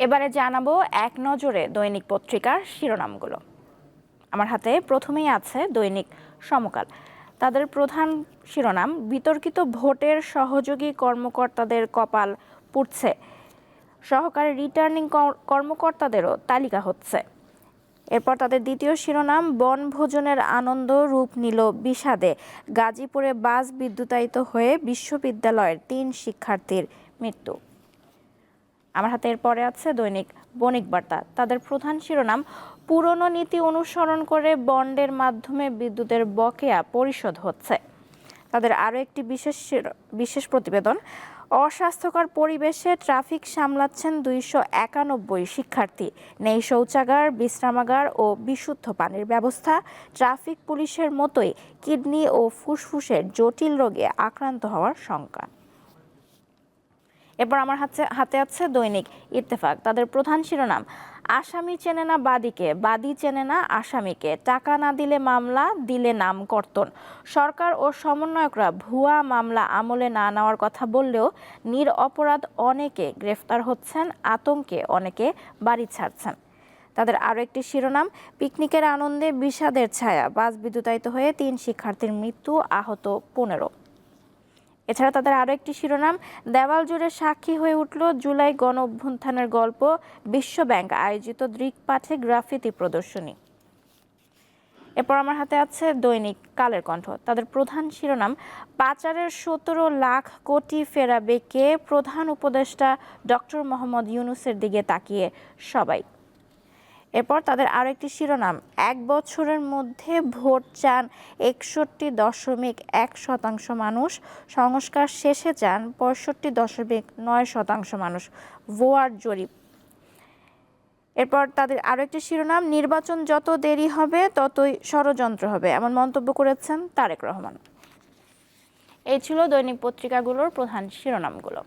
এবারে জানাব এক নজরে দৈনিক পত্রিকার শিরোনামগুলো। আমার হাতে প্রথমেই আছে দৈনিক সমকাল। তাদের প্রধান শিরোনাম, বিতর্কিত ভোটের সহযোগী কর্মকর্তাদের কপাল পুড়ছে। সহকারী রিটার্নিং কর- কর্মকর্তাদেরও তালিকা হচ্ছে। এরপর তাদের দ্বিতীয় শিরোনাম, বনভোজনের আনন্দ রূপ নিল বিষাদে। গাজীপুরে বাস বিদ্যুতায়িত হয়ে বিশ্ববিদ্যালয়ের তিন শিক্ষার্থীর মৃত্যু। আমার হাতে এরপরে আছে দৈনিক বণিক বার্তা। তাদের প্রধান শিরোনাম, পুরনো নীতি অনুসরণ করে বন্ডের মাধ্যমে বিদ্যুতের বকেয়া পরিশোধ হচ্ছে। তাদের আরও একটি বিশেষ বিশেষ প্রতিবেদন, অস্বাস্থ্যকর পরিবেশে ট্রাফিক সামলাচ্ছেন দুইশো একানব্বই শিক্ষার্থী। নেই শৌচাগার, বিশ্রামাগার ও বিশুদ্ধ পানির ব্যবস্থা। ট্রাফিক পুলিশের মতোই কিডনি ও ফুসফুসের জটিল রোগে আক্রান্ত হওয়ার শঙ্কা। এরপর আমার হাতে হাতে আছে দৈনিক ইত্তেফাক। তাদের প্রধান শিরোনাম, আসামি চেনে না বাদীকে, বাদী চেনে না আসামিকে, টাকা না দিলে মামলা, দিলে নাম কর্তন সরকার ও সমন্বয়করা ভুয়া মামলা আমলে না নেওয়ার কথা বললেও নির অপরাধ অনেকে গ্রেফতার হচ্ছেন, আতঙ্কে অনেকে বাড়ি ছাড়ছেন। তাদের আরও একটি শিরোনাম, পিকনিকের আনন্দে বিষাদের ছায়া বাস বিদ্যুতায়িত হয়ে তিন শিক্ষার্থীর মৃত্যু, আহত পনেরো। এছাড়া তাদের আরও একটি শিরোনাম, দেওয়াল জুড়ে সাক্ষী হয়ে উঠল জুলাই গণ অভ্যুত্থানের গল্প বিশ্বব্যাংক আয়োজিত দৃকপাঠে গ্রাফিতি প্রদর্শনী। এরপর আমার হাতে আছে দৈনিক কালের কণ্ঠ। তাদের প্রধান শিরোনাম, পাচারের সতেরো লাখ কোটি ফেরাবে কে? প্রধান উপদেষ্টা ডক্টর মোহাম্মদ ইউনুসের দিকে তাকিয়ে সবাই। এরপর তাদের আরও একটি শিরোনাম। এক বছরের মধ্যে ভোট চান একষট্টি দশমিক এক শতাংশ মানুষ। সংস্কার শেষে চান পঁয়ষট্টি দশমিক নয় শতাংশ মানুষ। ভোয়ার জরিপ। এরপর তাদের আরও একটি শিরোনাম, নির্বাচন যত দেরি হবে, ততই ষড়যন্ত্র হবে, এমন মন্তব্য করেছেন তারেক রহমান। এই ছিল দৈনিক পত্রিকাগুলোর প্রধান শিরোনামগুলো।